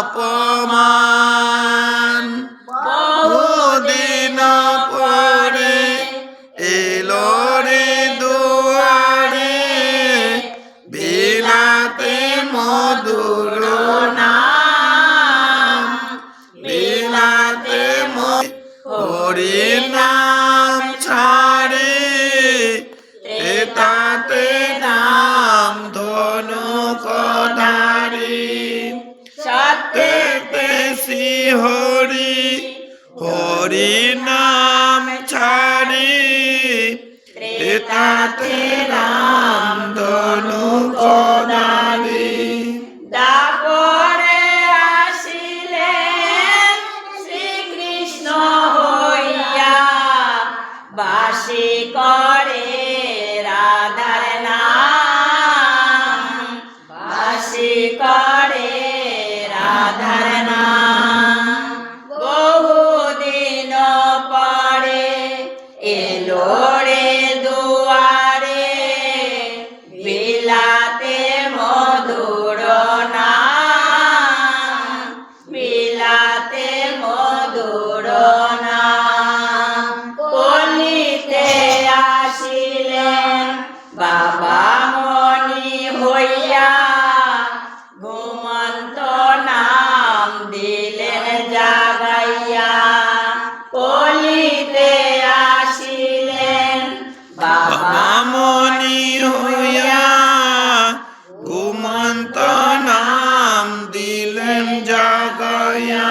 অপমান। বহুদিন পরে এলো রে দুয়ারে বিলাতে মধুর নাম। বিলাতে হরি না হরিনাম ছাড়ি। তাতে রাম ধনু কদালি দাপরে আসিলেন শ্রীকৃষ্ণ হইয়া বাসিকা জাগাইয়া কলিতে আসিলেন। বাবা মনি হইয়া ঘুমন্ত নাম দিলেন জাগাইয়া।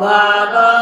ওয়া